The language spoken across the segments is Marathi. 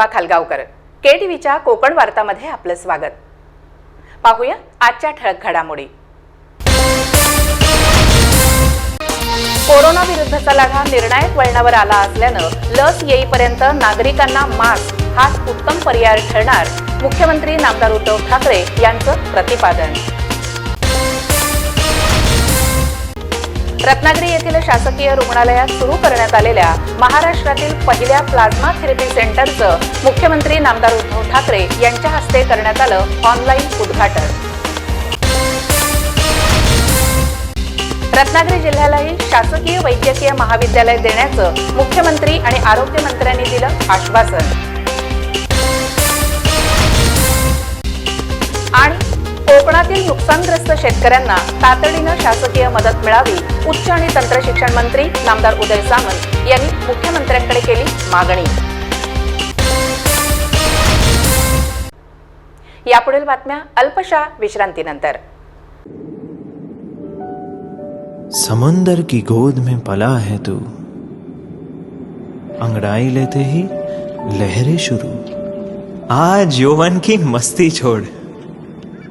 पूर्वा खालगावकर के टीव्हीच्या कोकण वार्तामध्ये आपलं स्वागत. पाहूया आजच्या ठळक घडामोडी. कोरोना विरुद्धचा लढा निर्णायक वळणावर आला असल्यानं लस येईपर्यंत नागरिकांना मास्क हाच उत्तम पर्याय ठरणार मुख्यमंत्री नामदार उद्धव ठाकरे यांचं प्रतिपादन. रत्नागिरी येथील शासकीय रुग्णालयात सुरू करण्यात आलेल्या महाराष्ट्रातील पहिल्या प्लाझ्मा थेरपी सेंटरचं मुख्यमंत्री नामदार उद्धव ठाकरे यांच्या हस्ते करण्यात आलं ऑनलाईन उद्घाटन. रत्नागिरी जिल्ह्यालाही शासकीय वैद्यकीय महाविद्यालय देण्याचं मुख्यमंत्री आणि आरोग्यमंत्र्यांनी दिलं आश्वासन. आणि कोकणातील नुकसानग्रस्त शेतकऱ्यांना तातडीनं शासकीय मदत मिळावी उच्च आणि तंत्र शिक्षण मंत्री नामदार उदय सामंत यांनी मुख्यमंत्र्यांकडे केली मागणी. यापुढील बातम्या अल्पशा विश्रांतीनंतर. समुंदर की गोद में पला है तू। अंगड़ाई लेते ही लहरें शुरू। आज यौवन की मस्ती छोड़।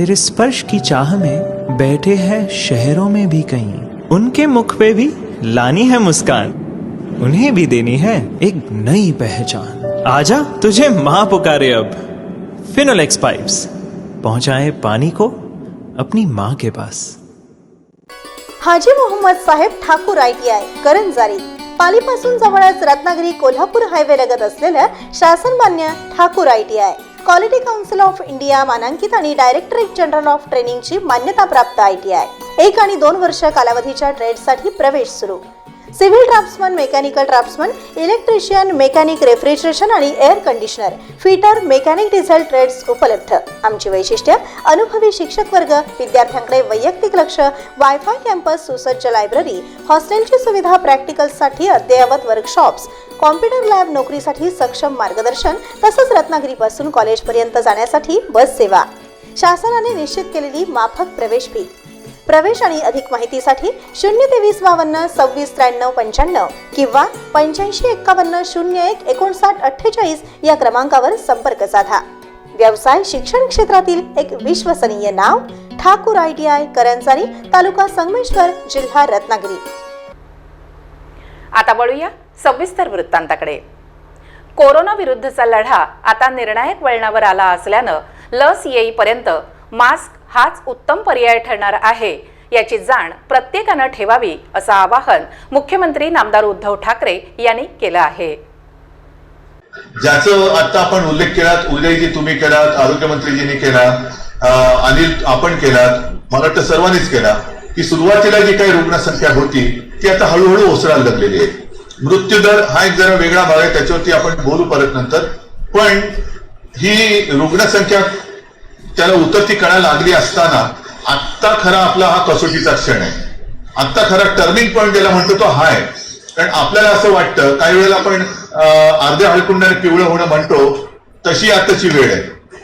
तेरे स्पर्श की चाह में बैठे हैं शहरों में भी कहीं। उनके मुख पे भी लानी है मुस्कान। उन्हें भी देनी है एक नई पहचान। आजा तुझे माँ पुकारे अब। फिनोलेक्स पाइप्स पहुंचाए पानी को अपनी माँ के pass. Haji Mohammad Saheb Thakur I T I Karanjari. पालीपासून जवळच रत्नागिरी कोल्हापूर हायवे लगत असलेलं शासन मान्य Thakur I T I. Quality council of India मानांकित आणि डायरेक्टरेट जनरल ऑफ ट्रेनिंगची मान्यता प्राप्त आय टी आय एक आणि दोन वर्ष कालावधीच्या ट्रेडसाठी प्रवेश सुरू. Civil draftsman mechanical draftsman electrician mechanic refrigeration आणि air conditioner. Fitter mechanic diesel trades उपलब्ध. आमची वैशिष्ट्य अनुभवी शिक्षक वर्ग विद्यार्थ्यांकडे वैयक्तिक लक्ष वायफाय कॅम्पस सुसज्ज लायब्ररी हॉस्टेलची सुविधा प्रॅक्टिकल्ससाठी अद्ययावत वर्कशॉप्स कॉम्प्युटर लॅब नोकरीसाठी सक्षम मार्गदर्शन तसंच रत्नागिरीपासून कॉलेजपर्यंत जाण्यासाठी बस सेवा. शासनाने निश्चित केलेली माफक प्रवेश फी. प्रवेश आणि अधिक माहितीसाठी शून्य तेवीस बावन्न सव्वीस त्र्याण्णव पंच्याण्णव किंवा पंच्याऐंशी एक्कावन्न शून्य एक एकोणसाठ अठ्ठेचाळीस या क्रमांकावर संपर्क साधा. व्यवसाय शिक्षण क्षेत्रातील एक विश्वसनीय नाव Thakur I T I Karanjari तालुका संगमेश्वर जिल्हा रत्नागिरी. आता वळूया सविस्तर वृत्तांताकडे. कोरोना विरुद्धचा लढा आता निर्णायक वळणावर आला असल्यानं लस येईपर्यंत मास्क हाच उत्तम पर्याय ठरणार आहे. याची जाण प्रत्येकानं ठेवावी असं आवाहन मुख्यमंत्री नामदार उद्धव ठाकरे यांनी केलं आहे. ज्याचं आता आपण उल्लेख केलात उदयजी तुम्ही केलात आरोग्यमंत्रीजींनी केला अनिल आपण केलात मला वाटतं सर्वांनीच केला की सुरुवातीला जी काही रुग्णसंख्या होती ती आता हळूहळू ओसरायला लागलेली आहे. मृत्यूदर हा एक जरा वेगळा भाग आहे त्याच्यावरती आपण बोलू परत नंतर. पण ही रुग्णसंख्या त्याला उतरती कळा लागली असताना आत्ता खरा आपला हा कसोटीचा क्षण आहे. आत्ता खरा टर्निंग पॉईंट ज्याला म्हणतो तो हा आहे कारण आपल्याला असं वाटतं काही वेळेला आपण अर्ध्या हळकुंडाने पिवळं होणं म्हणतो तशी आताची वेळ आहे.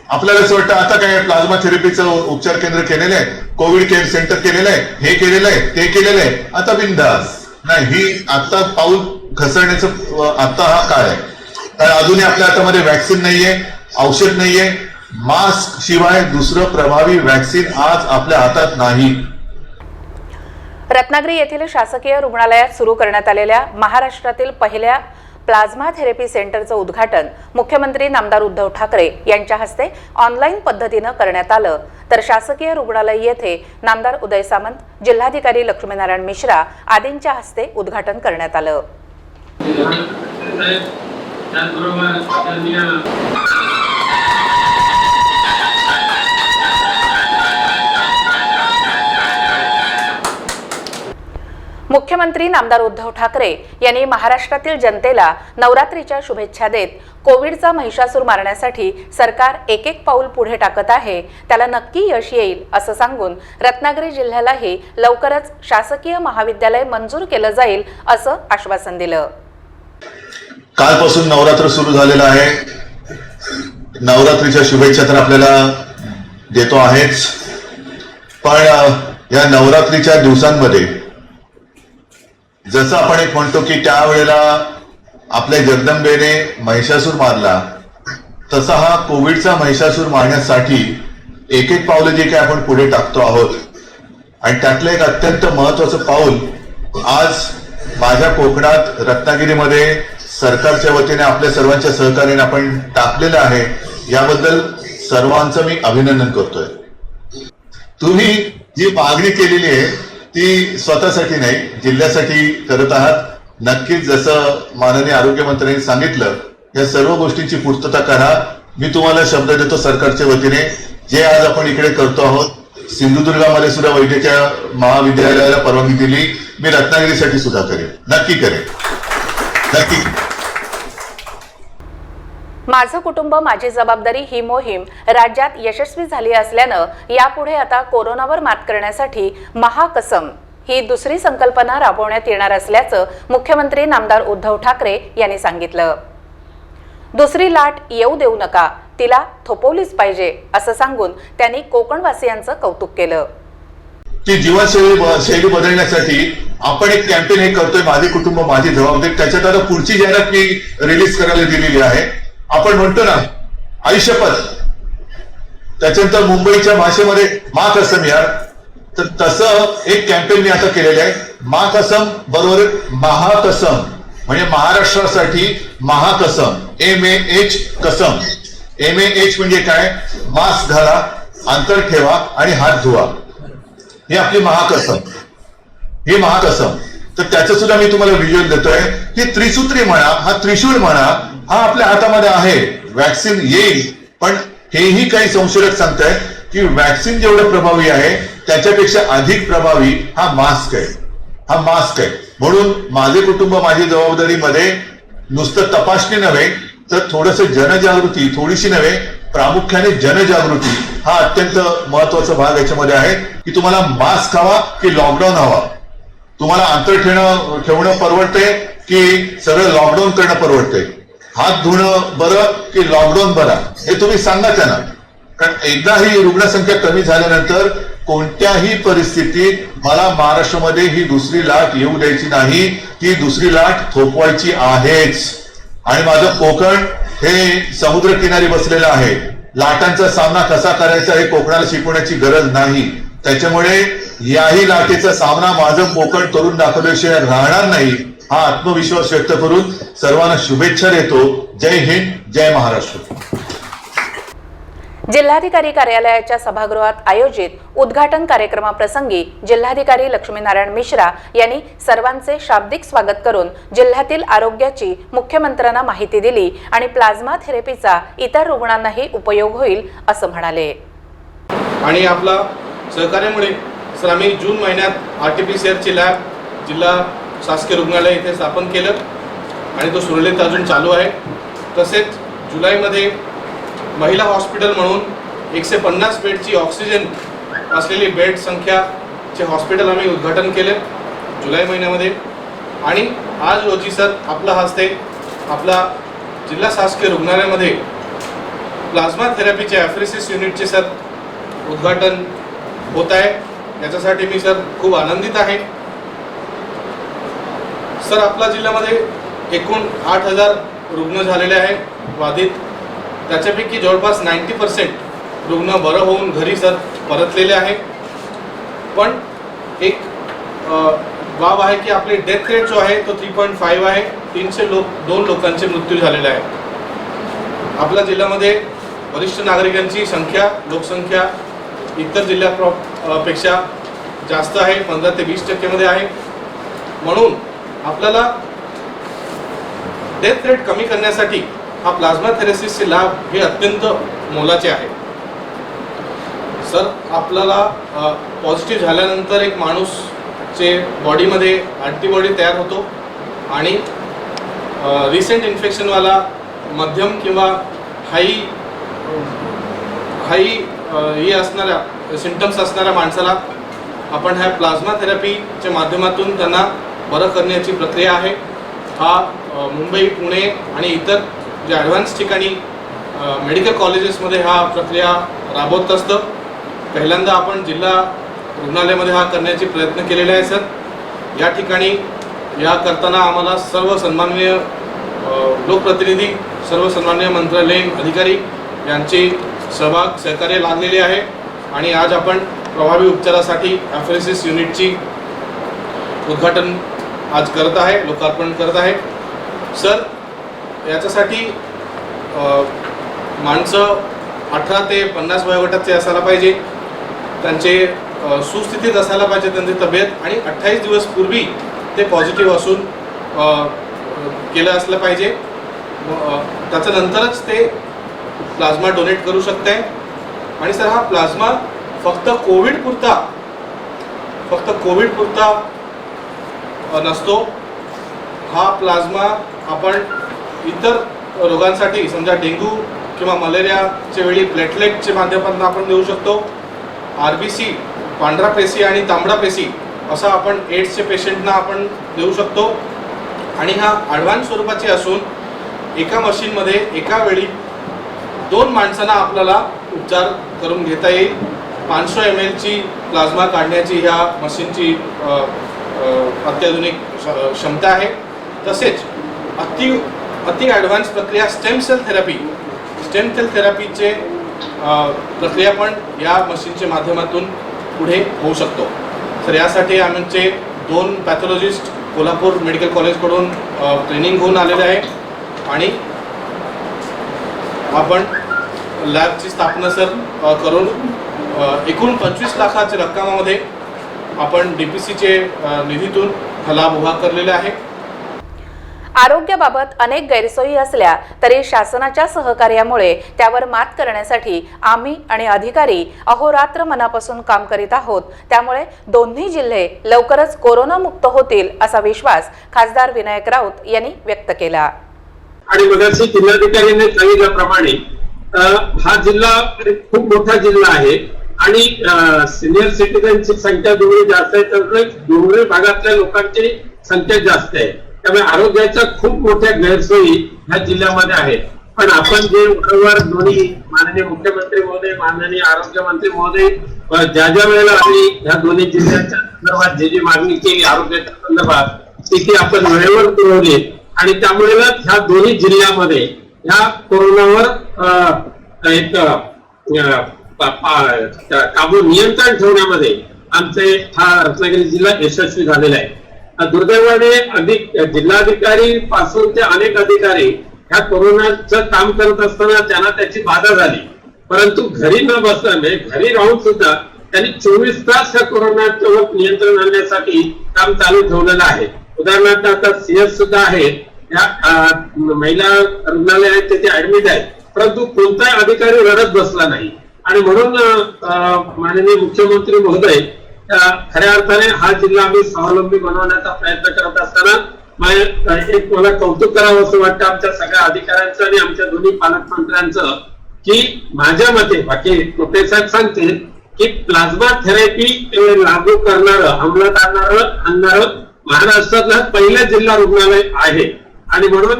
आपल्याला असं वाटतं आता काय प्लाझ्मा थेरपीचं उपचार केंद्र केलेलं आहे कोविड केअर सेंटर केलेलं आहे हे केलेलं आहे ते केलेलं आहे आता बिंदास. नाही ही आता पाऊल घसरण्याचं आता हा काळ आहे. कारण अजूनही आपल्या हातामध्ये वॅक्सिन नाहीये औषध नाहीये मास्क शिवाय दुसरं प्रभावी वॅक्सिन आज आपल्या हातात नाही. रत्नागिरी येथील शासकीय रुग्णालयात सुरू करण्यात आलेल्या महाराष्ट्रातील पहिल्या प्लाझ्मा थेरपी सेंटरचं उद्घाटन मुख्यमंत्री नामदार उद्धव ठाकरे यांच्या हस्ते ऑनलाईन पद्धतीनं करण्यात आलं. तर शासकीय रुग्णालय येथे नामदार उदय सामंत जिल्हाधिकारी लक्ष्मीनारायण मिश्रा आदींच्या हस्ते उद्घाटन करण्यात आलं. मुख्यमंत्री नामदार उद्धव ठाकरे यांनी महाराष्ट्रातील जनतेला नवरात्रीच्या शुभेच्छा देत कोविडचा महिषासूर मारण्यासाठी सरकार एक एक पाऊल पुढे टाकत आहे. त्याला नक्की यश येईल असं सांगून रत्नागिरी जिल्ह्यालाही लवकरच शासकीय महाविद्यालय मंजूर केलं जाईल असं आश्वासन दिलं. कालपासून नवरात्र सुरू झालेलं आहे. नवरात्रीच्या शुभेच्छा तर आपल्याला देतो आहेच. पण या नवरात्रीच्या दिवसांमध्ये जसं आपण एक म्हणतो की त्यावेळेला आपल्या जगदंबेने महिषासूर मारला तसा हा कोविडचा महिषासूर मारण्यासाठी एक एक पावलं जे काही आपण पुढे टाकतो आहोत. आणि त्यातलं एक अत्यंत महत्वाचं पाऊल आज माझ्या कोकणात रत्नागिरीमध्ये सरकारच्या वतीने आपल्या सर्वांच्या सहकार्याने आपण टाकलेलं आहे. याबद्दल सर्वांचं मी अभिनंदन करतोय. तुम्ही जी मागणी केलेली आहे ती स्वतःसाठी नाही जिल्ह्यासाठी करत आहात. नक्कीच जसं माननीय आरोग्यमंत्र्यांनी सांगितलं या सर्व गोष्टींची पूर्तता करा. मी तुम्हाला शब्द देतो सरकारच्या वतीने. जे आज आपण इकडे करतो आहोत सिंधुदुर्गामध्ये सुद्धा वैद्यकीय महाविद्यालयाला परवानगी दिली. मी रत्नागिरीसाठी सुद्धा करेन. नक्की करेन. नक्की. माझं कुटुंब माझी जबाबदारी ही मोहीम राज्यात यशस्वी झाली असल्यानं यापुढे आता कोरोनावर मात करण्यासाठी महाकसम ही दुसरी संकल्पना राबवण्यात येणार असल्याचं मुख्यमंत्री नामदार उद्धव ठाकरे यांनी सांगितलं. दुसरी लाट येऊ देऊ नका तिला थोपवलीच पाहिजे असं सांगून त्यांनी कोकणवासियांचं कौतुक केलं. ती जीवनशैली शैली बदलण्यासाठी आपण एक कॅम्पेन हे करतोय माझे कुटुंब माझी जबाबदारी त्याच्यात आता पुढची जाहिरात मी रिलीज करायला दिलेली आहे. आपण म्हणतो ना आयुष्यपद. त्याच्यानंतर मुंबईच्या भाषेमध्ये मा कसम यार. तर तसं एक कॅम्पेन मी आता केलेलं आहे. मा कसम बरोबर महाकसम म्हणजे महाराष्ट्रासाठी महाकसम एम ए एच कसम. एम ए एच म्हणजे काय? मास्क घाला अंतर ठेवा आणि हात धुवा. ही आपली महाकसम ही महाकसम तर त्याचं सुद्धा मी तुम्हाला व्हिज्युअल देतोय. ही त्रिसूत्री म्हणा हा त्रिशूळ म्हणा हा आपल्या हातामध्ये आहे. वॅक्सिन येईल पण हेही काही संशोधक सांगतायत की वॅक्सिन जेवढं प्रभावी आहे त्याच्यापेक्षा अधिक प्रभावी हा मास्क आहे. हा मास्क आहे. म्हणून माझे कुटुंब माझी जबाबदारीमध्ये नुसतं तपासणी नव्हे तर थोडस जनजागृती थोडीशी नव्हे प्रामुख्याने जनजागृती हा अत्यंत महत्त्वाचा भाग याच्यामध्ये आहे की तुम्हाला मास्क हवा की लॉकडाऊन हवा. तुम्हाला अंतर ठेवणं ठेवणं परवडते की सरळ लॉकडाऊन करणं परवडते हात धुणं बरं की लॉकडाऊन बरा? हे तुम्ही सांगा त्यांना. कारण एकदा ही रुग्णसंख्या कमी झाल्यानंतर कोणत्याही परिस्थितीत मला महाराष्ट्रामध्ये ही दुसरी लाट येऊ द्यायची नाही. ती दुसरी लाट थोपवायची आहेच. आणि माझं कोकण हे समुद्रकिनारी बसलेलं आहे. लाटांचा सामना कसा करायचा हे कोकणाला शिकवण्याची गरज नाही. त्याच्यामुळे याही लाटेचा सामना माझं कोकण करून दाखवल्याशिवाय राहणार नाही. हा आत्मविश्वास व्यक्त करून सर्वांना शुभेच्छा देतो. जय हिंद जय महाराष्ट्र. जिल्हाधिकारी कार्यालयाच्या सभागृहात आयोजित उद्घाटन कार्यक्रमाप्रसंगी जिल्हाधिकारी लक्ष्मीनारायण मिश्रा यांनी सर्वांचे शाब्दिक स्वागत करून जिल्ह्यातील आरोग्याची मुख्यमंत्र्यांना माहिती दिली आणि प्लाझ्मा थेरपीचा इतर रुग्णांनाही उपयोग होईल असं म्हणाले. आणि आपला सहकार्यामुळे सर आम्ही जून महिन्यात आर टी पी सी आरची लॅब जिल्हा शासकीय रुग्णालय इथे स्थापन केलं आणि तो सुरळीत अजून चालू आहे. तसेच जुलैमध्ये महिला हॉस्पिटल म्हणून एकशे पन्नास बेडची ऑक्सिजन असलेली बेड संख्याचे हॉस्पिटल आम्ही उद्घाटन केले जुलै महिन्यामध्ये. आणि आज रोजी सर आपला हस्ते आपला जिल्हा शासकीय रुग्णालयामध्ये प्लाझ्मा थेरपीचे ॲफ्रिसिस युनिटचे सर उद्घाटन होत आहे. याच्यासाठी मी सर खूप आनंदित आहे. सर आपल्या जिल्ह्यामध्ये एकूण आठ हजार रुग्ण झालेले आहे बाधित. त्याच्यापैकी जवळपास नाईंटी पर्सेंट रुग्ण बरं होऊन घरी सर परतलेले आहे. पण एक बाब आहे की आपले डेथ रेट जो आहे तो थ्री पॉईंट फाईव्ह आहे. तीनशे लोक दोन लोकांचे मृत्यू झालेले आहे. आपल्या जिल्ह्यामध्ये वरिष्ठ नागरिकांची संख्या लोकसंख्या इतर जिल्ह्या पेक्षा जास्त आहे पंधरा ते वीस टक्केमध्ये आहे. म्हणून आपल्याला डेथ रेट कमी करण्यासाठी हा प्लाझ्मा थेरेसिसचे लाभ हे अत्यंत मोलाचे आहे. सर आपल्याला पॉझिटिव्ह झाल्यानंतर एक माणूसचे बॉडीमध्ये अँटीबॉडी तयार होतो आणि रिसेंट इन्फेक्शनवाला मध्यम किंवा हाई हाई हे असणाऱ्या सिमटम्स असणाऱ्या माणसाला आपण ह्या प्लाझ्मा थेरपीच्या माध्यमातून त्यांना बरं करण्याची प्रक्रिया आहे. हा मुंबई पुणे आणि इतर जे ॲडव्हान्स ठिकाणी मेडिकल कॉलेजेसमध्ये हा प्रक्रिया राबवत असतं. पहिल्यांदा आपण जिल्हा रुग्णालयामध्ये हा करण्याचे प्रयत्न केलेले आहे सर. या ठिकाणी या करताना आम्हाला सर्व सन्माननीय लोकप्रतिनिधी सर्व सन्मान्य मंत्रालयीन अधिकारी यांचे सहभाग सहकार्य लाभलेले आहे. आणि आज आपण प्रभावी उपचारासाठी ॲफरेसिस युनिटची उद्घाटन आज करत आहे लोकार्पण करत आहे. सर याच्यासाठी माणसं अठरा ते पन्नास वयोगटाचे असायला पाहिजे. त्यांचे सुस्थितीत असायला पाहिजे त्यांची तब्येत. आणि अठ्ठावीस दिवस पूर्वी ते पॉझिटिव्ह असून केलं असलं पाहिजे. म- अ, त्याच्यानंतरच ते प्लाझ्मा डोनेट करू शकते. आणि सर हा प्लाझ्मा फक्त कोविड पुरता फक्त कोविड पुरता नसतो. हा प्लाझ्मा आपण इतर रोगांसाठी समजा डेंग्यू किंवा मलेरियाच्या वेळी प्लेटलेटच्या माध्यमातून आपण देऊ शकतो. आर बी सी पांढरा पेशी आणि तांबडा पेशी असा आपण एड्सचे पेशंटना आपण देऊ शकतो. आणि हा ॲडव्हान्स स्वरूपाचे असून एका मशीनमध्ये एका वेळी दोन माणसांना आपल्याला उपचार करून घेता येईल. पाचशे एम एलची प्लाझ्मा काढण्याची ह्या मशीनची अत्याधुनिक क्षमता आहे. तसेच अति अति ॲडव्हान्स प्रक्रिया stem cell therapy stem cell थेरपीचे प्रक्रिया पण या मशीनच्या माध्यमातून पुढे होऊ शकतो. तर यासाठी आमचे दोन पॅथॉलॉजिस्ट कोल्हापूर मेडिकल कॉलेजकडून ट्रेनिंग होऊन आलेले आहे. आणि आपण लॅबची स्थापना सर करून एकूण पंचवीस लाखाच्या रक्कमामध्ये आपण डी पी सीचे निधीतून हा उभा करलेला आहे. आरोग्याबाबत अनेक गैरसोयी असल्या तरी शासनाच्या सहकार्यामुळे त्यावर मात करण्यासाठी आम्ही आणि अधिकारी अहोरात्र मनापासून काम करीत आहोत. त्यामुळे दोन्ही जिल्हे लवकरच कोरोनामुक्त होतील असा विश्वास खासदार विनायक राऊत यांनी व्यक्त केला. आणि मगाशी जिल्हाधिकाऱ्यांनी सांगितल्याप्रमाणे हा जिल्हा खूप मोठा जिल्हा आहे. आणि सिनियर सिटीजनची संख्या जेवढी जास्त आहे तेवढे डोंगरी भागातल्या लोकांची संख्या जास्त आहे. त्यामुळे आरोग्याच्या खूप मोठ्या गैरसोयी ह्या जिल्ह्यामध्ये आहेत. पण आपण जे वारंवार दोन्ही माननीय मुख्यमंत्री महोदय माननीय आरोग्यमंत्री महोदय ज्या ज्या वेळेला आम्ही ह्या दोन्ही जिल्ह्यांच्या संदर्भात जे जी मागणी केली आरोग्याच्या संदर्भात ती ती आपण वेळेवर पुरवली. आणि त्यामुळे ह्या दोन्ही जिल्ह्यामध्ये ह्या कोरोनावर एक काबू नियंत्रण ठेवण्यामध्ये आमचे हा रत्नागिरी जिल्हा यशस्वी झालेला आहे. दुर्दैवाने अधिक जिल्हाधिकारी पासून ते अनेक अधिकारी ह्या कोरोनाचं काम करत असताना त्यांना त्याची बाधा झाली. परंतु घरी न बसता म्हणजे घरी राहून सुद्धा त्यांनी चोवीस तास ह्या कोरोनावर नियंत्रण आणण्यासाठी काम चालू ठेवलेलं आहे. उदाहरणार्थ आता सीएस सुद्धा आहे. या महिला रुग्णालय आहेत तिथे ऍडमिट आहेत परंतु कोणताही अधिकारी रडत बसला नाही. आणि म्हणून माननीय मुख्यमंत्री महोदय खऱ्या अर्थाने हा जिल्हा आम्ही स्वावलंबी बनवण्याचा प्रयत्न करत असताना एक मला कौतुक करावं असं वाटतं आमच्या सगळ्या अधिकाऱ्यांचं आणि आमच्या दोन्ही पालकमंत्र्यांचं की माझ्या मते बाकी प्रोफेसर सांगतील की प्लाझ्मा थेरपी लागू करणारं अंमलात आणणारं आणणारं महाराष्ट्रातलं पहिलं जिल्हा रुग्णालय आहे. आणि म्हणून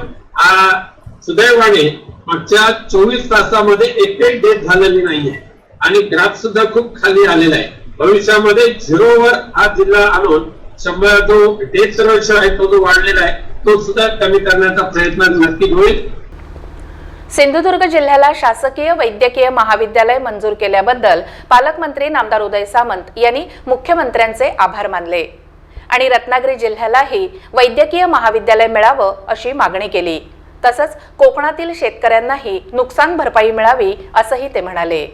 सुदैवाने मागच्या चोवीस तासामध्ये एकही डेथ झालेली नाहीये. आणि ग्राफ सुद्धा खूप खाली आलेला आहे. भविष्यामध्ये झिरोवर हा जिल्हा आणून शंभर जो डेथ रेशो आहे तो जो वाढलेला आहे तो सुद्धा कमी करण्याचा प्रयत्न नक्की होईल. सिंधुदुर्ग जिल्ह्याला शासकीय वैद्यकीय महाविद्यालय मंजूर केल्याबद्दल पालकमंत्री नामदार उदय सामंत यांनी मुख्यमंत्र्यांचे आभार मानले. आणि रत्नागिरी जिल्ह्यालाही वैद्यकीय महाविद्यालय मिळावं अशी मागणी केली. तसंच कोकणातील शेतकऱ्यांनाही नुकसान भरपाई मिळावी असंही ते म्हणाले.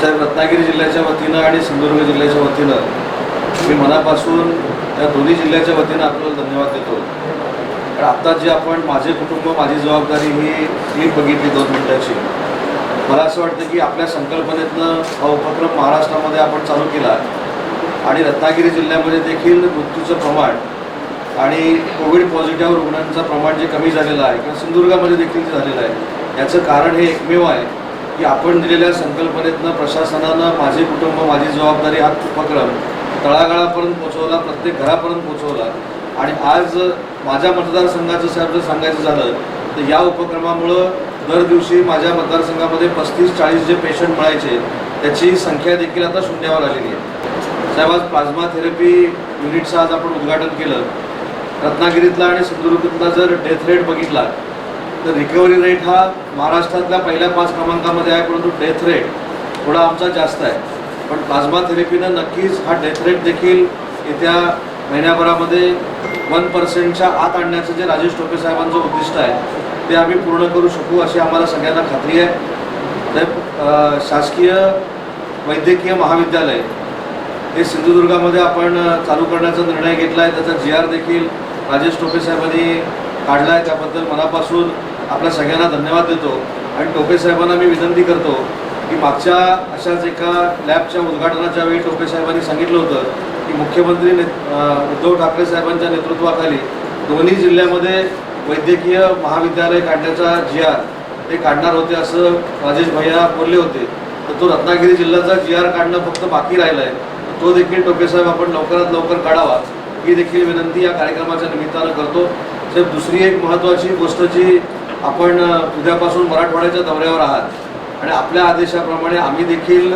साहेब रत्नागिरी जिल्ह्याच्या वतीनं आणि सिंधुदुर्ग जिल्ह्याच्या वतीनं मी मनापासून या दोन्ही जिल्ह्याच्या वतीनं आपल्याला धन्यवाद देतो. कारण आत्ता जे आपण माझे कुटुंब माझी जबाबदारी ही क्लिप बघितली दोन मिनिटाची. मला असं वाटतं की आपल्या संकल्पनेतनं हा उपक्रम महाराष्ट्रामध्ये आपण चालू केला आणि रत्नागिरी जिल्ह्यामध्ये देखील मृत्यूचं प्रमाण आणि कोविड पॉझिटिव्ह रुग्णांचं प्रमाण जे कमी झालेलं आहे किंवा सिंधुदुर्गामध्ये देखील झालेलं आहे याचं कारण हे एकमेव आहे की आपण दिलेल्या संकल्पनेतनं प्रशासनानं माझे कुटुंब माझी जबाबदारी हा उपक्रम तळागाळापर्यंत पोहोचवला प्रत्येक घरापर्यंत पोहोचवला. आणि आज माझ्या मतदारसंघाचं साहेब जर सांगायचं झालं तर या उपक्रमामुळं दर दिवशी माझ्या मतदारसंघामध्ये पस्तीस चाळीस जे पेशंट मिळायचे त्याची संख्या देखील आता शून्यावर आलेली आहे. साहेब आज प्लाझ्मा थेरपी युनिटचं आज आपण उद्घाटन केलं. रत्नागिरीतला आणि सिंधुदुर्गातला जर डेथ रेट बघितला तर रिकव्हरी रेट हा महाराष्ट्रातल्या पहिल्या पाच क्रमांकामध्ये आहे परंतु डेथ रेट थोडा आमचा जास्त आहे. पण प्लाझ्मा थेरपीनं नक्कीच हा डेथ रेट देखील येत्या महिन्याभरामध्ये वन पर्सेंटच्या आत आणण्याचं जे राजेश टोपे साहेबांचं उद्दिष्ट आहे ते आम्ही पूर्ण करू शकू अशी आम्हाला सगळ्यांना खात्री आहे. तर शासकीय वैद्यकीय महाविद्यालय हे सिंधुदुर्गामध्ये आपण चालू करण्याचा निर्णय घेतला आहे त्याचा जी आर देखील राजेश टोपे साहेबांनी काढला आहे त्याबद्दल मनापासून आपल्या सगळ्यांना धन्यवाद देतो. आणि टोपे साहेबांना मी विनंती करतो की मागच्या अशाच एका लॅबच्या उद्घाटनाच्या वेळी टोपे साहेबांनी सांगितलं होतं की मुख्यमंत्री ने उद्धव ठाकरे साहेबांच्या नेतृत्वाखाली दोन्ही जिल्ह्यामध्ये वैद्यकीय महाविद्यालय काढण्याचा जी आर ते काढणार होते असं राजेश भैया बोलले होते. तर तो रत्नागिरी जिल्ह्याचा जी आर काढणं फक्त बाकी राहिलं आहे तो देखील टोपे साहेब आपण लवकरात लवकर काढावा. ही देखील विनंती या कार्यक्रमाच्या निमित्तानं करतो. साहेब दुसरी एक महत्त्वाची गोष्ट जी आपण उद्यापासून मराठवाड्याच्या दौऱ्यावर आहात आणि आपल्या आदेशाप्रमाणे आम्ही देखील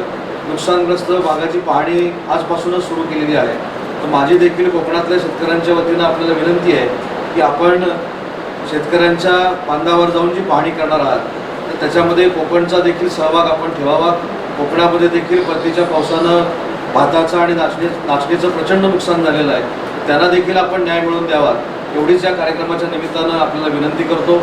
नुकसानग्रस्त भागाची पाहणी आजपासूनच सुरू केलेली आहे तर माझी देखील कोकणातल्या शेतकऱ्यांच्या वतीनं आपल्याला विनंती आहे की आपण शेतकऱ्यांच्या बांधावर जाऊन जी पाहणी करणार आहात तर त्याच्यामध्ये कोकणचा देखील सहभाग आपण ठेवावा. कोकणामध्ये देखील परतीच्या पावसानं भाताचं आणि नाचणी नाचणीचं प्रचंड नुकसान झालेलं आहे. त्यांना देखील आपण न्याय मिळवून द्यावा. एवढीच या कार्यक्रमाच्या निमित्तानं आपल्याला विनंती करतो.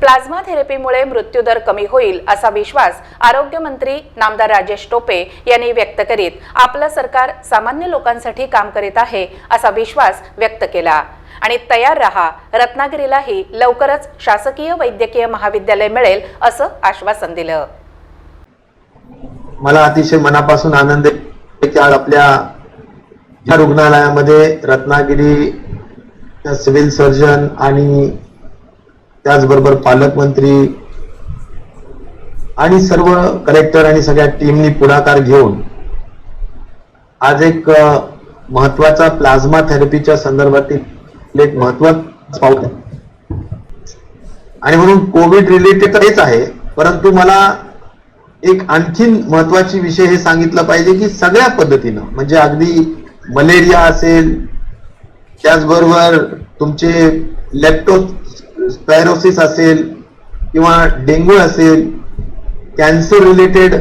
प्लाझ्मा थेरपीमुळे मृत्यूदर कमी होईल असा विश्वास आरोग्यमंत्री नामदार राजेश टोपे यांनी व्यक्त करीत आपलं सरकार सामान्य लोकांसाठी काम करीत आहे असा विश्वास व्यक्त केला. आणि तयार रहा रत्नागिरीलाही लवकरच शासकीय वैद्यकीय महाविद्यालय मिळेल असं आश्वासन दिलं. मला अतिशय मनापासून आनंद आहे की आज आपल्या या रुग्णालयामध्ये रत्नागिरी सिव्हिल सर्जन आणि त्याचबरोबर पालकमंत्री आणि सर्व कलेक्टर आणि सगळ्या टीमनी पुढाकार घेऊन आज एक महत्त्वाचा प्लाझ्मा थेरपीच्या संदर्भातील एक महत्वाचं पाऊल आहे. आणि म्हणून कोविड रिलेटेड तर हेच आहे परंतु मला एक आणखीन महत्वाची विषय हे सांगितलं पाहिजे की सगळ्या पद्धतीनं म्हणजे अगदी मलेरिया असेल त्याचबरोबर तुमचे लॅप्टोस्पॅरोसिस असेल किंवा डेंग्यू असेल कॅन्सर रिलेटेड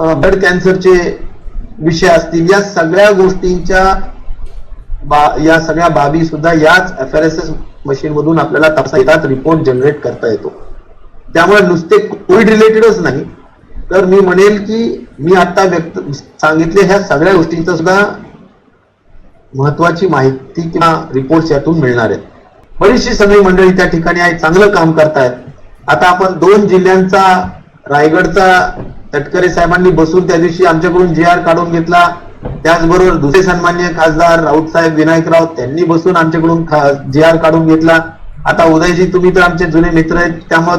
ब्लड कॅन्सरचे विषय असतील या सगळ्या गोष्टींच्या बा या सगळ्या बाबी सुद्धा याच F R S S machine मधून आपल्याला तपासा येतात रिपोर्ट जनरेट करता येतो. त्यामुळे नुसते कोविड रिलेटेडच नाही. तर मी म्हणेल की मी आता व्यक्त सांगितले ह्या सगळ्या गोष्टींचा सुद्धा महत्वाची माहिती किंवा रिपोर्ट्स यातून मिळणार आहेत. बरीचशी सगळी मंडळी त्या ठिकाणी आहेत चांगलं काम करतायत. आता आपण दोन जिल्ह्यांचा रायगडचा तटकरे साहेबांनी बसून त्या दिवशी आमच्याकडून जी आर काढून घेतला. त्याचबरोबर दुसरे सन्मान्य खासदार राऊत साहेब विनायक राऊत त्यांनी बसून आमच्याकडून जी आर काढून घेतला. आता उदयजी तुम्ही तर आमचे जुने मित्र आहेत त्यामुळे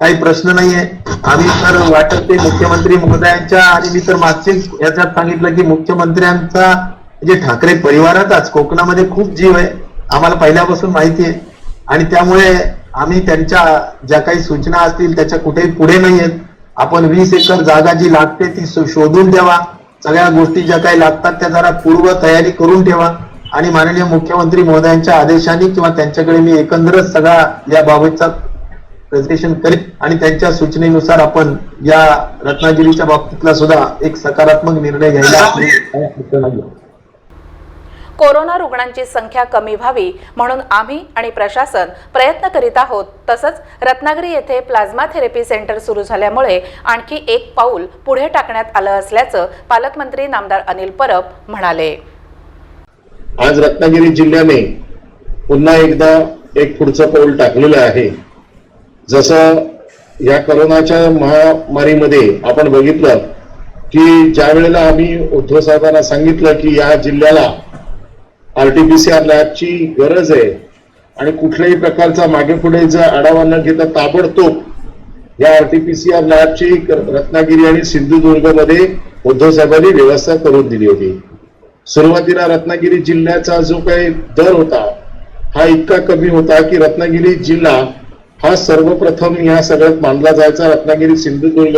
काही प्रश्न नाहीये. आम्ही तर वाटत ते मुख्यमंत्री महोदयांच्या आणि मी तर मागचेच याच्यात सांगितलं की मुख्यमंत्र्यांचा म्हणजे ठाकरे परिवाराचाच कोकणामध्ये खूप जीव आहे. आम्हाला पहिल्यापासून माहिती आहे. आणि त्यामुळे आम्ही त्यांच्या ज्या काही सूचना असतील त्याच्या कुठेही पुढे नाही आहेत. आपण वीस एकर जागा जी लागते ती शोधून ठेवा. सगळ्या गोष्टी ज्या काही लागतात त्या जरा पूर्व तयारी करून ठेवा. आणि माननीय मुख्यमंत्री महोदयांच्या आदेशाने किंवा त्यांच्याकडे मी एकंदरच सगळा या बाबतचा प्रेझेंटेशन करेन. आणि त्यांच्या सूचनेनुसार आपण या रत्नागिरीच्या बाबतीतला सुद्धा एक सकारात्मक निर्णय घ्यायला. कोरोना रुग्णांची संख्या कमी व्हावी म्हणून आम्ही आणि प्रशासन प्रयत्न करीत आहोत. तसंच रत्नागिरी येथे प्लाझ्मा थेरपी सेंटर सुरू झाल्यामुळे आणखी एक पाऊल पुढे टाकण्यात आलं असल्याचं पालकमंत्री नामदार अनिल परब म्हणाले. आज रत्नागिरी जिल्ह्याने पुन्हा एकदा एक पुढचं पाऊल टाकलेलं आहे. जसं या करोनाच्या महामारीमध्ये आपण बघितलं की ज्या वेळेला आम्ही उद्धव साहेबांना सांगितलं की या जिल्ह्याला आरटीपीसीआर लॅबची गरज आहे. आणि कुठल्याही प्रकारचा मागे पुढे जर आढावा न घेता ताबडतोब या आरटीपीसीआर लॅबची रत्नागिरी आणि सिंधुदुर्गमध्ये उद्धव साहेबांनी व्यवस्था करून दिली होती. सुरुवातीला रत्नागिरी जिल्ह्याचा जो काही दर होता हा इतका कमी होता की रत्नागिरी जिल्हा हा सर्वप्रथम या सगळ्यात मानला जायचा. रत्नागिरी सिंधुदुर्ग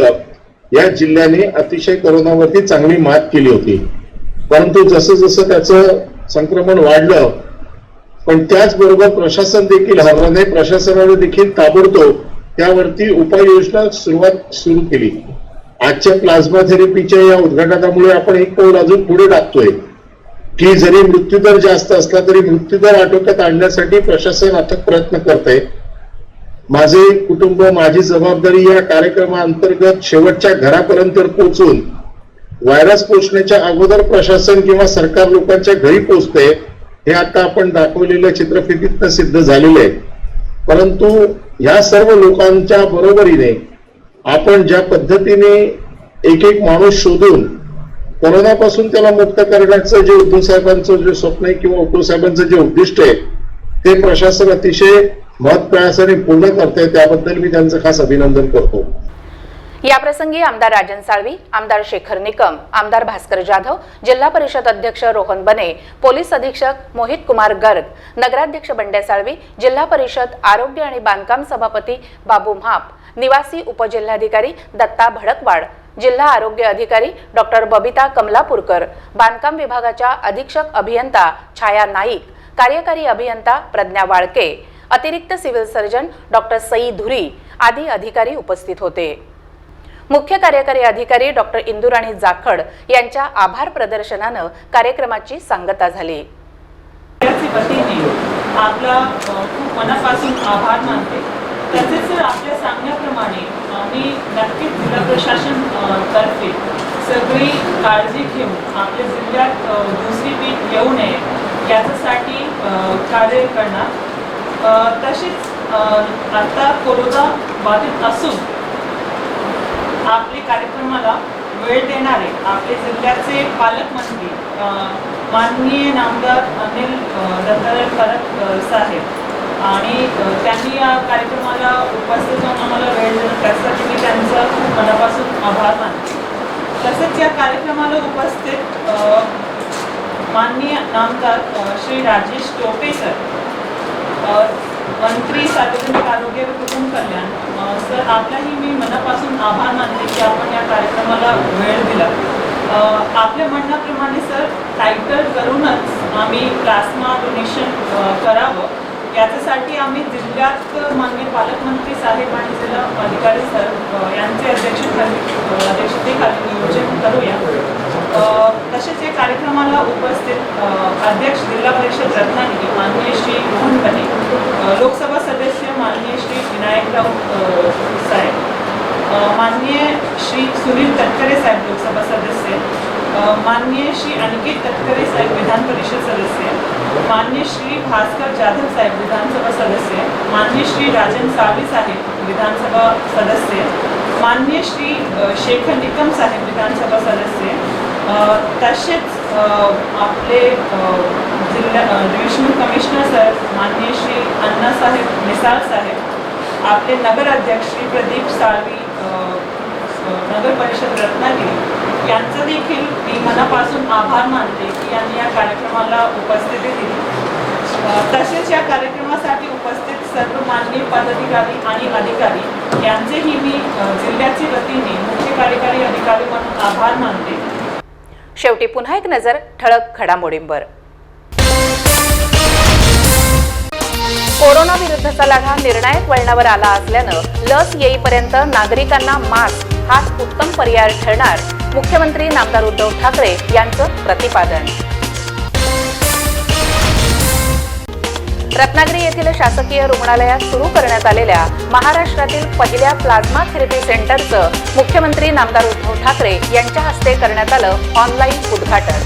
या जिल्ह्याने अतिशय कोरोनावरती चांगली मात केली होती. परंतु जसं जसं त्याचं संक्रमण वाढलं पण त्याचबरोबर प्रशासन देखील हरलं नाही प्रशासनाने देखील ताबडतोब त्यावरती उपाययोजना सुरुवात सुरू केली. आजच्या प्लाझ्मा थेरपीच्या या उद्घाटनामुळे आपण एक पाऊल अजून पुढे टाकतोय. की जरी मृत्यूदर जास्त असला तरी मृत्यूदर आटोक्यात आणण्यासाठी प्रशासन अथक प्रयत्न करत आहे माझे कुटुंब माझी जबाबदारी या कार्यक्रमाअंतर्गत शेवटच्या घरापर्यंत पोहोचून व्हायरस पोचण्याच्या अगोदर प्रशासन किंवा सरकार लोकांच्या घरी पोहोचते हे आता आपण दाखवलेल्या चित्रफितीतनं सिद्ध झालेले आहे. परंतु ह्या सर्व लोकांच्या बरोबरीने आपण ज्या पद्धतीने एक एक माणूस शोधून कोरोनापासून त्याला मुक्त करण्याचं जे उद्धव साहेबांचं जे स्वप्न आहे किंवा उद्धव साहेबांचं जे उद्दिष्ट आहे ते प्रशासन अतिशय महत्प्रयासाने पूर्ण करते त्याबद्दल मी त्यांचं खास अभिनंदन करतो. याप्रसंगी आमदार राजन साळवी आमदार शेखर निकम आमदार भास्कर जाधव जिल्हा परिषद अध्यक्ष रोहन बने पोलीस अधीक्षक मोहित कुमार गर्ग नगराध्यक्ष बंड्या साळवी जिल्हा परिषद आरोग्य आणि बांधकाम सभापती बाबू म्हाप निवासी उपजिल्हाधिकारी दत्ता भडकवाड जिल्हा आरोग्य अधिकारी डॉक्टर बबिता कमलापूरकर बांधकाम विभागाच्या अधीक्षक अभियंता छाया नाईक कार्यकारी अभियंता प्रज्ञा वाळके अतिरिक्त civil surgeon doctor Sai Dhuri आदी अधिकारी उपस्थित होते. मुख्य कार्यकारी अधिकारी डॉक्टर इंदुराणी जाखड यांच्या आभार प्रदर्शनानं कार्यक्रमाची सांगता झाली. आपला खूप मनापासून आभार मानते. तसेच सर आपल्या सांगण्याप्रमाणे आम्ही नक्कीच जिल्हा प्रशासन तर्फे सगळी काळजी घेऊन आपल्या जिल्ह्यात दुसरी पीक येऊ नये याच्यासाठी कार्य करणार. तसेच आता कोरोना बाधित असून आपले कार्यक्रमाला वेळ देणारे आपले जिल्ह्याचे पालकमंत्री माननीय नामदार अनिल अ, परत साहेब. आणि त्यांनी या कार्यक्रमाला उपस्थित राहून आम्हाला वेळ दिला. त्यासाठी मी त्यांचा खूप मनापासून आभार मानते. तसेच या कार्यक्रमाला उपस्थित माननीय नामदार श्री राजेश टोपे सर मंत्री सार्वजनिक आरोग्य व कुटुंब कल्याण. सर आपलाही मी मनापासून आभार मानते की आपण या कार्यक्रमाला वेळ दिला. आपल्या म्हणण्याप्रमाणे सर टायटल करूनच आम्ही प्लाझ्मा डोनेशन करावं. याच्यासाठी आम्ही जिल्ह्यात माननीय पालकमंत्री साहेब आणि जिल्हा अधिकारी सर यांचे अध्यक्षखाली अध्यक्षतेखाली नियोजन करूया. तसेच या कार्यक्रमाला उपस्थित अध्यक्ष जिल्हा परिषद रत्नागिरी माननीय श्री मोहन बने अ, लोकसभा सदस्य माननीय श्री विनायकराव अ, साहेब अ, माननीय श्री सुनील तटकरे साहेब लोकसभा सदस्य अ, माननीय श्री अनिकेत तटकरे साहेब विधान परिषद सदस्य मान्य श्री भास्कर जाधव साहेब विधानसभा सदस्य मान्य श्री राजन साळवी साहेब विधानसभा सदस्य माननीय श्री शेखर निकम साहेब विधानसभा सदस्य तसेच आपले जिल्हा डिव्हिजनल कमिशनर सर मान्य श्री अण्णासाहेब निसाळ साहेब आपले नगर अध्यक्ष श्री प्रदीप साळवी नगर परिषद रत्नागिरी यांचं देखील मी मनापासून आभार मानते की यांनी या कार्यक्रमाला उपस्थिती दिली. तसेच या कार्यक्रमासाठी उपस्थित सर्व माननीय पदाधिकारी आणि अधिकारी यांचेही मी जिल्ह्याच्या वतीने मुख्य कार्यकारी अधिकारी म्हणून आभार मानते. शेवटी पुन्हा एक नजर ठळक घडामोडींवर. कोरोना विरुद्धचा लढा निर्णायक वळणावर आला असल्यानं लस येईपर्यंत नागरिकांना मास्क हाच उत्तम पर्याय ठरणार. मुख्यमंत्री नामदार उद्धव ठाकरे यांचं प्रतिपादन. रत्नागिरी येथील शासकीय रुग्णालयात सुरू करण्यात आलेल्या महाराष्ट्रातील पहिल्या प्लाझ्मा थेरपी सेंटरचं मुख्यमंत्री नामदार उद्धव ठाकरे यांच्या हस्ते करण्यात आलं ऑनलाईन उद्घाटन.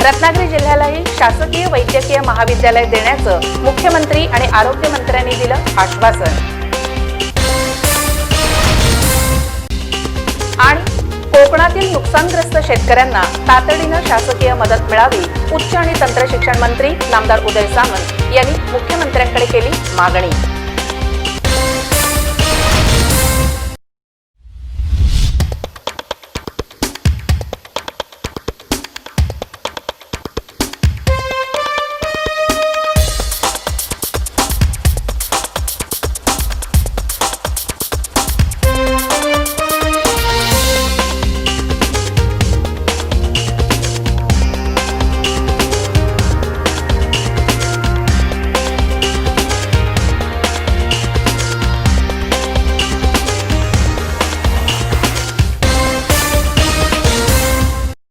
रत्नागिरी जिल्ह्यालाही शासकीय वैद्यकीय महाविद्यालय देण्याचं मुख्यमंत्री आणि आरोग्यमंत्र्यांनी दिलं आश्वासन. कोकणातील नुकसानग्रस्त शेतकऱ्यांना तातडीनं शासकीय मदत मिळावी उच्च आणि तंत्रशिक्षण मंत्री नामदार उदय सामंत यांनी मुख्यमंत्र्यांकडे केली मागणी.